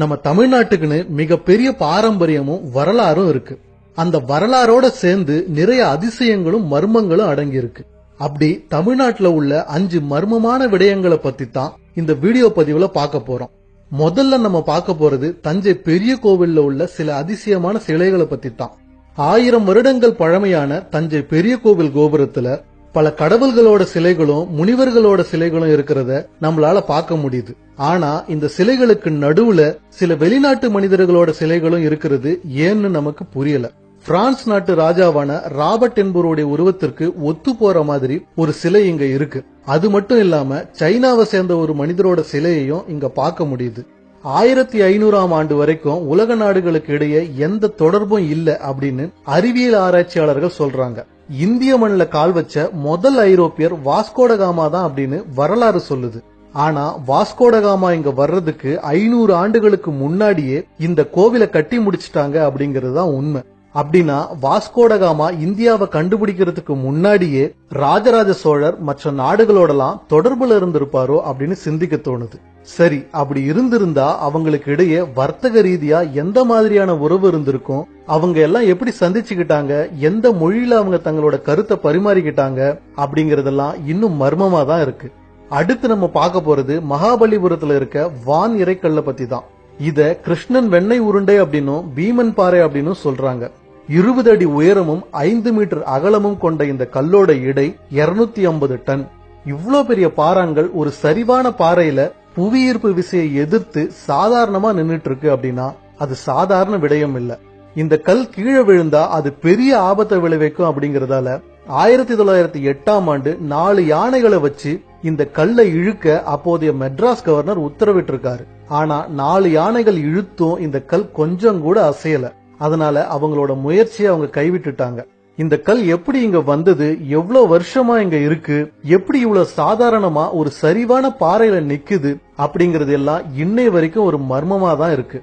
நம்ம தமிழ்நாட்டுக்குன்னு மிகப்பெரிய பாரம்பரியமும் வரலாறும் இருக்கு. அந்த வரலாறோட சேர்ந்து நிறைய அதிசயங்களும் மர்மங்களும் அடங்கியிருக்கு. அப்படி தமிழ்நாட்டில் உள்ள அஞ்சு மர்மமான விடயங்களை பத்தி தான் இந்த வீடியோ பதிவுல பார்க்க போறோம். முதல்ல நம்ம பார்க்க போறது தஞ்சை பெரிய கோவில்ல உள்ள சில அதிசயமான சிலைகளை பத்தி தான் ஆயிரம் வருடங்கள் பழமையான தஞ்சை பெரிய கோவில் கோபுரத்துல பல கடவுள்களோட சிலைகளும் முனிவர்களோட சிலைகளும் இருக்கிறத நம்மளால பார்க்க முடியுது. ஆனா இந்த சிலைகளுக்கு நடுவுல சில வெளிநாட்டு மனிதர்களோட சிலைகளும் இருக்கிறது ஏன்னு நமக்கு புரியல. பிரான்ஸ் நாட்டு ராஜாவான ராபர்ட் என்பவருடைய உருவத்திற்கு ஒத்து போற மாதிரி ஒரு சிலை இங்க இருக்கு. அது மட்டும் இல்லாம சைனாவை சேர்ந்த ஒரு மனிதரோட சிலையையும் இங்க பார்க்க முடியுது. ஆயிரத்தி ஐநூறாம் ஆண்டு வரைக்கும் உலக நாடுகளுக்கு இடையே எந்த தொடர்பும் இல்ல அப்படின்னு அறிவியல் ஆராய்ச்சியாளர்கள் சொல்றாங்க. இந்திய மண்ணில் கால் வச்ச முதல் ஐரோப்பியர் வாஸ்கோடகாமா தான் அப்படின்னு வரலாறு சொல்லுது. ஆனா வாஸ்கோடகாமா இங்க வர்றதுக்கு ஐநூறு ஆண்டுகளுக்கு முன்னாடியே இந்த கோவிலை கட்டி முடிச்சிட்டாங்க அப்படிங்கிறது தான் உண்மை. அப்படின்னா வாஸ்கோடகாமா இந்தியாவை கண்டுபிடிக்கிறதுக்கு முன்னாடியே ராஜராஜ சோழர் மற்ற நாடுகளோடலாம் தொடர்புல இருந்திருப்பாரோ அப்படின்னு சிந்திக்க தோணுது. சரி அப்படி இருந்திருந்தா அவங்களுக்கு இடையே வர்த்தக ரீதியா எந்த மாதிரியான உறவு இருந்திருக்கும்? அவங்க எல்லாம் எப்படி சந்திச்சுக்கிட்டாங்க? எந்த மொழியில அவங்க தங்களோட கருத்தை பரிமாறிக்கிட்டாங்க? அப்படிங்கறதெல்லாம் இன்னும் மர்மமா தான் இருக்கு. அடுத்து நம்ம பார்க்க போறது மகாபலிபுரத்துல இருக்க வான் இறைக்கல்ல பத்தி தான் இத கிருஷ்ணன் வெண்ணெய் உருண்டை அப்படின்னும் பீமன் பாறை அப்படின்னும் சொல்றாங்க. இருபது அடி உயரமும் ஐந்து மீட்டர் அகலமும் கொண்ட இந்த கல்லோட எடை இருநூத்தி ஐம்பது டன். இவ்வளோ பெரிய பாறாங்கள் ஒரு சரிவான பாறையில புவியீர்ப்பு விசையை எதிர்த்து சாதாரணமா நின்றுட்டு இருக்கு அப்படின்னா அது சாதாரண விடயம் இல்ல. இந்த கல் கீழே விழுந்தா அது பெரிய ஆபத்தை விளைவிக்கும் அப்படிங்கறதால ஆயிரத்தி தொள்ளாயிரத்தி எட்டாம் ஆண்டு நாலு யானைகளை வச்சு இந்த கல்லை இழுக்க அப்போதைய மெட்ராஸ் கவர்னர் உத்தரவிட்டிருக்காரு. ஆனா நாலு யானைகள் இழுத்தும் இந்த கல் கொஞ்சம் கூட அசையல. அதனால அவங்களோட முயற்சியை அவங்க கைவிட்டுட்டாங்க. இந்த கல் எப்படி இங்க வந்தது எவ்வளவு வருஷமா இங்க இருக்கு எப்படி இவ்வளவு சாதாரணமா ஒரு சரிவான பாறையில நிக்குது அப்படிங்கறது எல்லாம் இன்னை வரைக்கும் ஒரு மர்மமா தான் இருக்கு.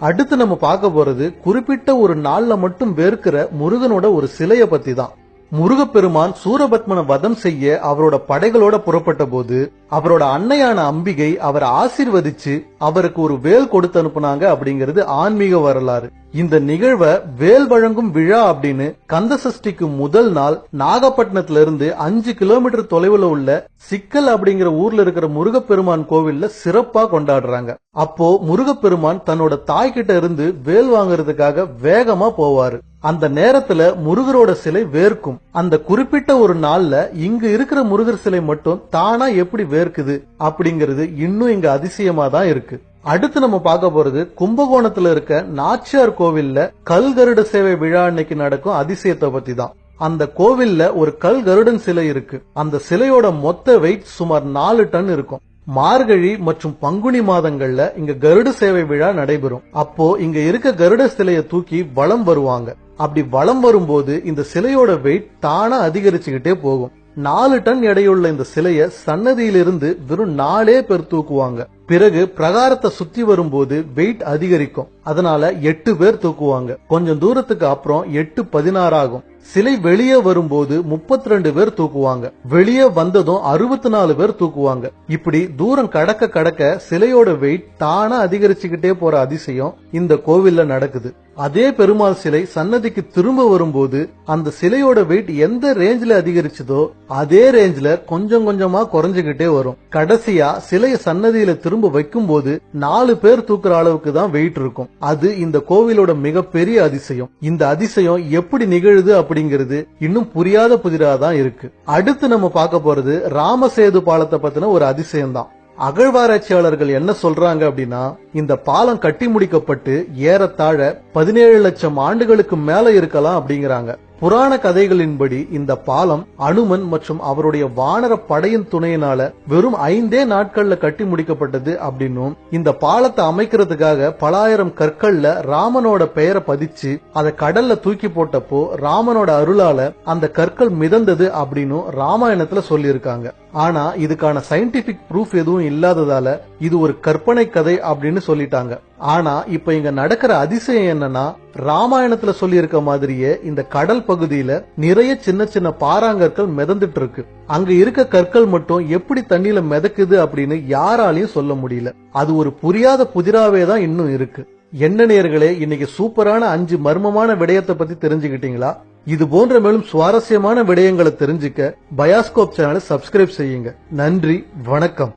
அடுத்து நம்ம பார்க்க போறது குறிப்பிட்ட ஒரு நாள்ல மட்டும் வேர்க்கிற முருகனோட ஒரு சிலைய பத்தி தான் முருகப்பெருமான் சூரபத்மனை வதம் செய்ய அவரோட படைகளோட புறப்பட்ட போது அவரோட அன்னையான அம்பிகை அவரை ஆசிர்வதிச்சு அவருக்கு ஒரு வேல் கொடுத்து அனுப்புனாங்க அப்படிங்கிறது ஆன்மீக வரலாறு. இந்த நிகழ்வை வேல் வழங்கும் விழா அப்படின்னு கந்த சஷ்டிக்கு முதல் நாள் நாகப்பட்டினத்துல இருந்து அஞ்சு கிலோமீட்டர் தொலைவுல உள்ள சிக்கல் அப்படிங்கிற ஊர்ல இருக்கிற முருகப்பெருமான் கோவில்ல சிறப்பா கொண்டாடுறாங்க. அப்போ முருகப்பெருமான் தன்னோட தாய்கிட்ட இருந்து வேல் வாங்குறதுக்காக வேகமா போவாரு. அந்த நேரத்துல முருகரோட சிலை வேர்க்கும். அந்த குறிப்பிட்ட ஒரு நாள்ல இங்க இருக்கிற முருகர் சிலை மட்டும் தானா எப்படி வேர்க்குது அப்படிங்கிறது இன்னும் இங்க அதிசயமா தான் இருக்கு. அடுத்து நம்ம பார்க்க போறது கும்பகோணத்துல இருக்க நாச்சியார் கோவில்ல கல் கருட சேவை விழா அன்னைக்கு நடக்கும் அதிசயத்தை பத்தி தான் அந்த கோவில்ல ஒரு கல் கருடன் சிலை இருக்கு. அந்த சிலையோட மொத்த வெயிட் சுமார் நாலு டன் இருக்கும். மார்கழி மற்றும் பங்குனி மாதங்கள்ல இங்க கருட சேவை விழா நடைபெறும். அப்போ இங்க இருக்க கருட சிலைய தூக்கி வலம் வருவாங்க. அப்படி வலம் வரும்போது இந்த சிலையோட வெயிட் தானா அதிகரிச்சுக்கிட்டே போகும். நாலு டன் எடையுள்ள இந்த சிலைய சன்னதியிலிருந்து வெறும் நாலே பேர் தூக்குவாங்க. பிறகு பிரகாரத்தை சுத்தி வரும்போது வெயிட் அதிகரிக்கும். அதனால எட்டு பேர் தூக்குவாங்க. கொஞ்சம் தூரத்துக்கு அப்புறம் எட்டு பதினாறு ஆகும். சிலை வெளியே வரும்போது முப்பத்தி ரெண்டு பேர் தூக்குவாங்க. வெளியே வந்ததும் அறுபத்தி நாலு பேர் தூக்குவாங்க. இப்படி தூரம் கடக்க கடக்க சிலையோட வெயிட் தானா அதிகரிச்சுக்கிட்டே போற அதிசயம் இந்த கோவில்ல நடக்குது. அதே பெருமாள் சிலை சன்னதிக்கு திரும்ப வரும்போது அந்த சிலையோட வெயிட் எந்த ரேஞ்ச்ல அதிகரிச்சதோ அதே ரேஞ்ச்ல கொஞ்சம் கொஞ்சமா குறைஞ்சுகிட்டே வரும். கடைசியா சிலைய சன்னதியில திரும்ப வைக்கும் போது நாலு பேர் தூக்குற அளவுக்கு தான் வெயிட் இருக்கும். அது இந்த கோவிலோட மிகப்பெரிய அதிசயம். இந்த அதிசயம் எப்படி நிகழுது அப்படிங்கிறது இன்னும் புரியாத புதிராதான் இருக்கு. அடுத்து நம்ம பார்க்க போறது ராமசேது பாலத்தை பத்தின ஒரு அதிசயம் தான் அகழ்வாராய்ச்சியாளர்கள் என்ன சொல்றாங்க அப்படின்னா இந்த பாலம் கட்டி முடிக்கப்பட்டு ஏறத்தாழ பதினேழு லட்சம் ஆண்டுகளுக்கு மேல இருக்கலாம் அப்படிங்கிறாங்க. புராண கதைகளின்படி இந்த பாலம் அனுமன் மற்றும் அவருடைய வானர படையின் துணையினால வெறும் ஐந்தே நாட்கள்ல கட்டி முடிக்கப்பட்டது அப்படின்னும் இந்த பாலத்தை அமைக்கிறதுக்காக பலாயிரம் கற்கள்ல ராமனோட பெயரை பதிச்சு அதை கடல்ல தூக்கி போட்டப்போ ராமனோட அருளால அந்த கற்கள் மிதந்தது அப்படின்னு ராமாயணத்துல சொல்லியிருக்காங்க. ஆனா இதுக்கான சயின்டிபிக் ப்ரூஃப் எதுவும் இல்லாததால இது ஒரு கற்பனை கதை அப்படின்னு சொல்லிட்டாங்க. ஆனா இப்ப இங்க நடக்கிற அதிசயம் என்னன்னா ராமாயணத்துல சொல்லி இருக்க மாதிரியே இந்த கடல் பகுதியில நிறைய சின்ன சின்ன பாறாங்கற்கள் மிதந்துட்டு இருக்கு அங்க இருக்க கற்கள் மட்டும் எப்படி தண்ணியில மிதக்குது அப்படின்னு யாராலையும் சொல்ல முடியல. அது ஒரு புரியாத புதிராவே தான் இன்னும் இருக்கு. என்ன நேர்களே இன்னைக்கு சூப்பரான அஞ்சு மர்மமான விடயத்தை பத்தி தெரிஞ்சுக்கிட்டீங்களா? இது போன்ற மேலும் சுவாரஸ்யமான விடயங்களை தெரிஞ்சுக்க பயாஸ்கோப் சேனலை சப்ஸ்கிரைப் செய்யுங்க. நன்றி வணக்கம்.